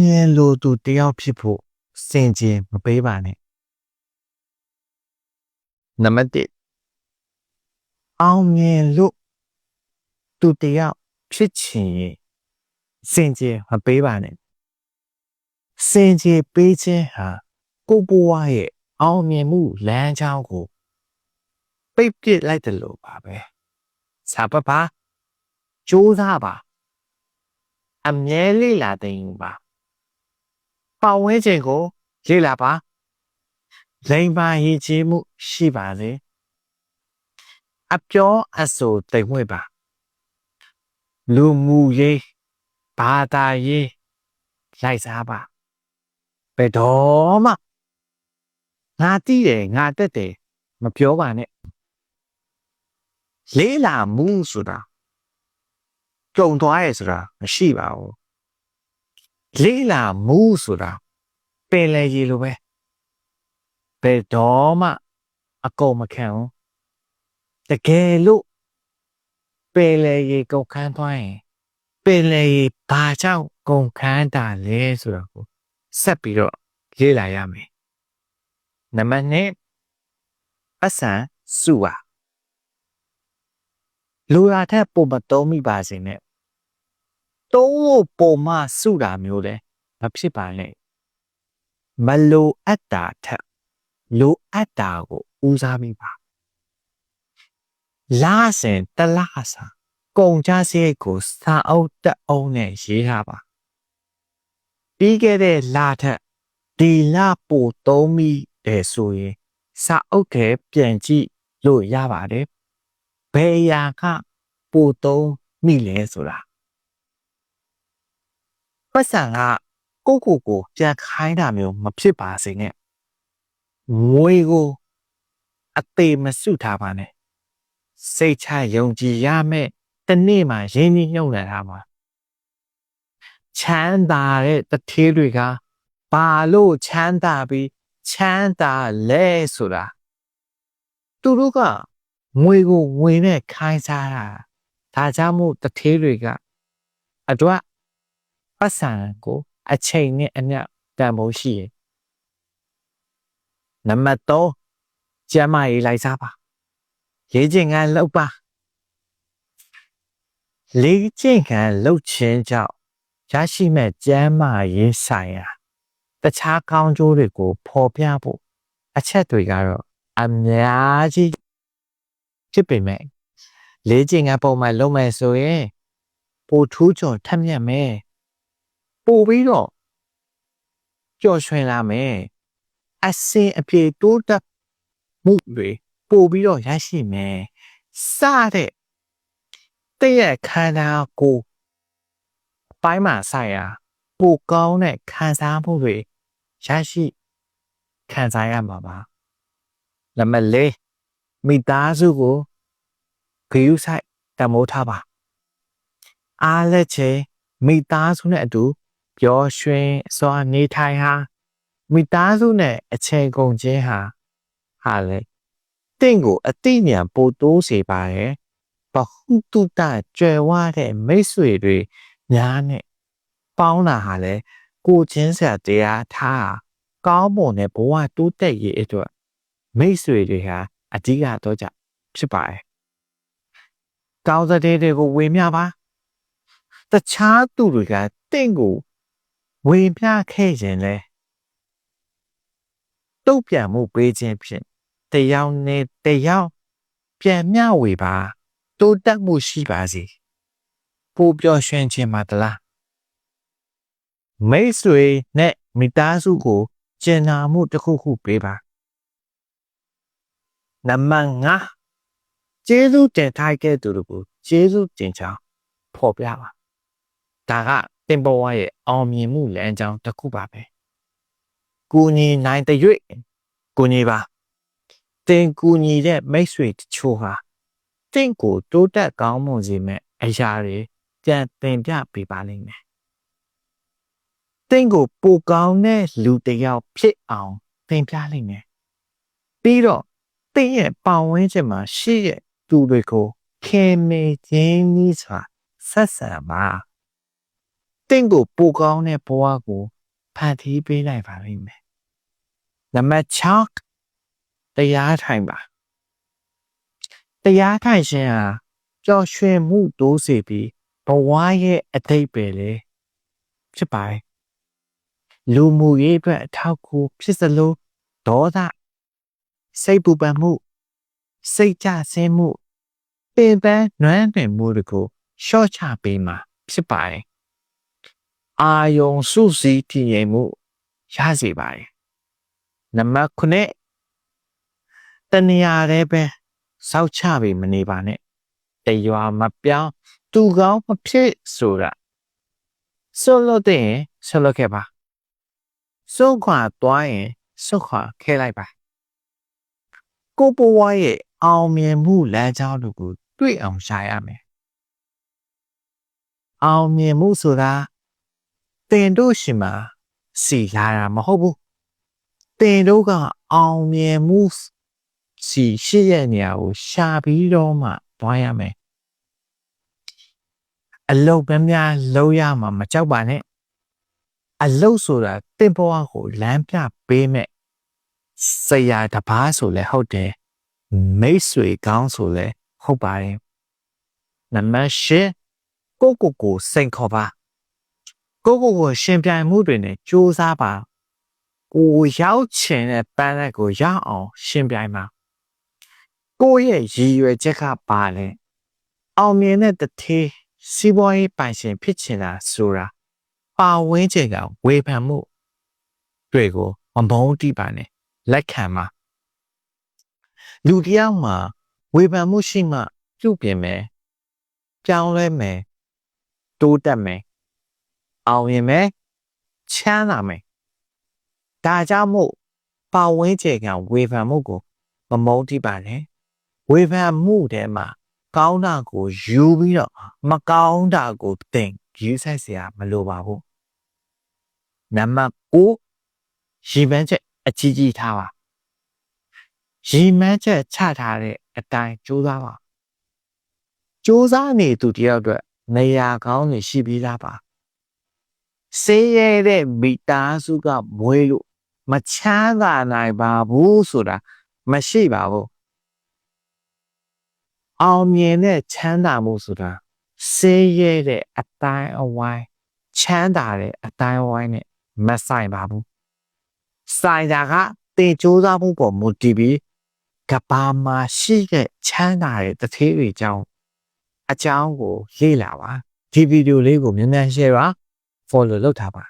မြင်လို့သူတယောက်ဖြစ်ဖို့စင်ကြင်မပေးပါနဲ့နံပါတ်1အောင်မြင်လို့သူတယောက်ဖြစ်ချင်ရင်စင်ကြင်မပေးပါနဲ့စင်ကြင်ပေးခြင်းဟာကိုဘွားရဲ့အောင်မြင်မှုလမ်းကြောင်းကိုပိတ်ပစ်လိုက်တယ်လို့ပါပဲစာပပါကြိုးစားပါအမြဲလေးလာတဲ့ယူပါ ပတ်ဝန်းကျင်ကိုလေ့လာပါလိမ်ပါရည်ကြီးမှုရှိပါစေအပြောအဆိုတိမ်မွေ့ပါလူမှုရေးဘာသာရေးလိုက်စားပါဘယ်တော့မှငါတိတယ်ငါတက်တယ်မပြောပါနဲ့လေးလာမှုဆိုတာကြုံသွားရဲဆိုတာမရှိပါဘူး လေးလာမှုဆိုတာပင်လေကြီးလိုပဲဘယ်တော့မှအကုန်မခံဘူးတကယ်လို့ပင်လေကြီးကုန်ခန်းသွားရင်ပင်လေကြီးဘာကြောင့်ကုန်ခန်းတာလဲဆိုတာကိုဆက်ပြီးတော့လေ့လာရမယ်နံပါတ်1အဆန်စုပါလူရာထက်ပုံမသုံးမိပါစေနဲ့ သုံးဖို့ပုံမစုတာမျိုးလဲမဖြစ်ပါနဲ့မလိုအပ်တာထက်လိုအပ်တာကိုဦးစားမိပါလာစင်တလားစာကုန်ကြစရိတ်ကိုစာအုပ်တက်အောင်နဲ့ရေးထားပါပြီးခဲ့တဲ့လာထက်ဒီလပိုသုံးမိတယ်ဆိုရင်စာအုပ်ထဲပြန်ကြည့်လို့ရပါတယ်ဘယ်အရာကပိုသုံးမိလဲဆိုတာ ပတ်စံကကိုကိုကိုပြန်ခိုင်းတာမျိုးမဖြစ်ပါစေနဲ့ငွေကိုအသေးမစုထားပါနဲ့စိတ်ချယုံကြည်ရမယ်တနေ့မှရင်းနှီးမြုပ်နှံထားပါချမ်းသာတဲ့တထေးတွေကဘာလို့ချမ်းသာပြီးချမ်းသာလဲဆိုတာသူတို့ကငွေကိုငွေနဲ့ခိုင်းစားတာဒါကြောင့်မို့တထေးတွေကအတွက် ပတ်စံကိုအချိန်နဲ့အမျှတန်ဖိုးရှိရယ်နံပါတ်3ကျမ်းမာရေးလိုက်စားပါရေးကျင်ကလောက်ပါလေးကျင့်ခံလှုပ်ခြင်းကြောင့်ရရှိမဲ့ကျမ်းမာရေးဆိုင်ရာတခြားကောင်းကျိုးတွေကိုဖော်ပြဖို့အချက်တွေကတော့အများကြီးဖြစ်ပေမဲ့လေးကျင်ကပုံမှန်လုပ်မယ်ဆိုရင်ပိုထူးချွန်ထက်မြက်မယ် ပို့ပြီးတော့ကြော်ရွှင်လာမယ်အစင်အပြေတိုးတက်မှုတွေပို့ပြီးတော့ရရှိမယ်စတဲ့တည့်ရဲ့ခန္ဓာကိုယ်ပိုင်းမှာဆိုင်ရာပိုကောင်းတဲ့ခံစားမှုတွေရရှိခံစားရမှာပါနံပါတ်၄မိသားစုကိုဂရုစိုက်တမိုးထားပါအားလက်ချေမိသားစုနဲ့အတူ ပျော်ရွှင်စွာနေထိုင်ဟာမိသားစုနဲ့အချိန်ကုန်ခြင်းဟာဟာလေတင့်ကိုအတိညာပိုတိုးစေပါရဲ့ဘဟုတုတကြွယ်ဝတဲ့မိတ်ဆွေတွေများနဲ့ပေါင်းတာဟာလေကိုချင်းစရာတရားထားကောင်းမွန်တဲ့ဘဝတိုးတက်ရေးအတွက်မိတ်ဆွေတွေဟာအဓိကတော့ကြဖြစ်ပါတယ်ကောင်းတဲ့တွေကိုဝေမျှပါတခြားသူတွေကတင့်ကို ဝေမျှခဲ့ခြင်းလဲတုတ်ပြန်မှုပေးခြင်းဖြင့်တယောက်နဲ့တယောက်ပြန်မျှဝေပါတိုးတက်မှုရှိပါစေပိုပျော်ရွှင်ခြင်းမှာတလားမိတ်ဆွေနဲ့မိသားစုကိုကျင်နာမှုတစ်ခုခုပေးပါနံပါတ်5ကျေးဇူးတင်ထားခဲ့သူတို့ကိုကျေးဇူးတင်ချောင်းဖော်ပြပါဒါက တင်ပေါ်ဝရဲ့အောင်မြင်မှုလမ်းကြောင်းတစ်ခုပါပဲကူညီနိုင်တဲ့၍ကူညီပါတင်ကူညီတဲ့မိတ်ဆွေတချို့ဟာတင့်ကိုတိုးတက်ကောင်းမွန်စေမဲ့အရာတွေပြန်သင်ပြပေးပါလိမ့်မယ်တင့်ကိုပိုကောင်းတဲ့လူတစ်ယောက်ဖြစ်အောင်သင်ပြလိမ့်မယ်ပြီးတော့တင့်ရဲ့ပတ်ဝန်းကျင်မှာရှိတဲ့သူတွေကိုခင်မေခြင်းကြီးစွာဆက်ဆံပါ တင့်ကိုပိုကောင်းတဲ့ဘဝကိုဖန်တီးပေးနိုင်ပါလိမ့်မယ်နံပါတ်6တရားထိုင်ပါတရားထိုင်ခြင်းဟာပျော်ရွှင်မှုတိုးစေပြီးဘဝရဲ့အတိတ်ပဲလေဖြစ်ပါတယ်လူမှုရေးအတွက်အထောက်အကူဖြစ်စလို့ဒေါသစိတ်ပူပန်မှုစိတ်ကြဆင်းမှုပင်ပန်းနွမ်းနယ်မှုတွေကိုရှော့ချပေးမှာဖြစ်ပါတယ် အာယုံစုစည်းတည်ငြိမ်မှုရစေပါတယ်နံပါတ်9တဏှာရဲပဲစောက်ချပြီးမနေပါနဲ့တရွာမပြောင်းသူကောင်းမဖြစ်ဆိုတာဆိုလို့တဲ့ရင်ဆိုလို့ခဲ့ပါစွန့်ခွာသွားရင်စွန့်ခွာခဲလိုက်ပါကိုဘဝရဲ့အောင်မြင်မှုလမ်းကြောင်းတို့ကို တွေ့အောင်ရှာရမယ်အောင်မြင်မှုဆိုတာ တင်တို့ရှိမှာစီလာတာမဟုတ်ဘူးတင်တို့ကအောင်မြင်မှုစီရှိရဲ့နေရာကိုရှာပြီးတော့မှသွားရမယ်အလုတ်ပဲများလုံးရမှာမကြောက်ပါနဲ့အလုတ်ဆိုတာတင့်ဘဝကိုလမ်းပြပေးမဲ့ဆရာတပားဆိုလဲဟုတ်တယ်မိတ်ဆွေကောင်းဆိုလဲဟုတ်ပါတယ်နံပါတ်၈ကိုကိုကိုစိန်ခေါ်ပါ ကိုကိုကိုရှင်ပြိုင်မှုတွေနဲ့စူးစမ်းပါကိုရောက်ချင်တဲ့ပန်းလက်ကိုရအောင် ရှင်ပြိုင်ပါကိုရဲ့ရည်ရွယ်ချက်ကပါလဲအောင်မြင်တဲ့တထေးစီးပွားရေးပိုင်ရှင်ဖြစ်ချင်တာဆိုတာပါဝင်းချင်ကဝေဖန်မှုတွေကိုမမုန်းတိပါနဲ့လက်ခံပါလူတယောက်မှာဝေဖန်မှုရှိမှပြုပြင်မယ်ပြောင်းလဲမယ်တိုးတက်မယ် အောင်ရင်မယ်ချမ်းသာမယ်ဒါကြောင့်မို့ပါဝင်းချင်ကဝေဖန်မှုကိုမမုန်းတိပါနဲ့ဝေဖန်မှုထဲမှာကောင်းတာကိုယူပြီးတော့မကောင်းတာကိုတင်ယူဆိုင်เสียမလိုပါဘူးနံပါတ်9ရီမန်းချက်အကြီးကြီးထားပါရီမန်းချက်ချထားတဲ့အတိုင်းကြိုးစားပါကြိုးစားနေသူတယောက်အတွက်နေရာကောင်းတွေရှိပြီးသားပါ စေးရဲတဲ့မိသားစုကမွေးလို့မချမ်းသာနိုင်ပါဘူးဆိုတာမရှိပါဘူးအောင်မြင်တဲ့ချမ်းသာမှုဆိုတာစေးရဲတဲ့အတိုင်းအဝိုင်းချမ်းသာတဲ့အတိုင်းအဝိုင်းနဲ့မဆိုင်ပါဘူးဆိုင်တာကတင်ကြိုးစားမှုပေါ်မူတည်ပြီးကဘာမှာရှိတဲ့ချမ်းသာတဲ့တထေးတွေအကြောင်းအကြောင်းကိုလေ့လာပါဒီဗီဒီယိုလေးကိုမြန်မြန် share ပါ follow လုပ်ထားပါ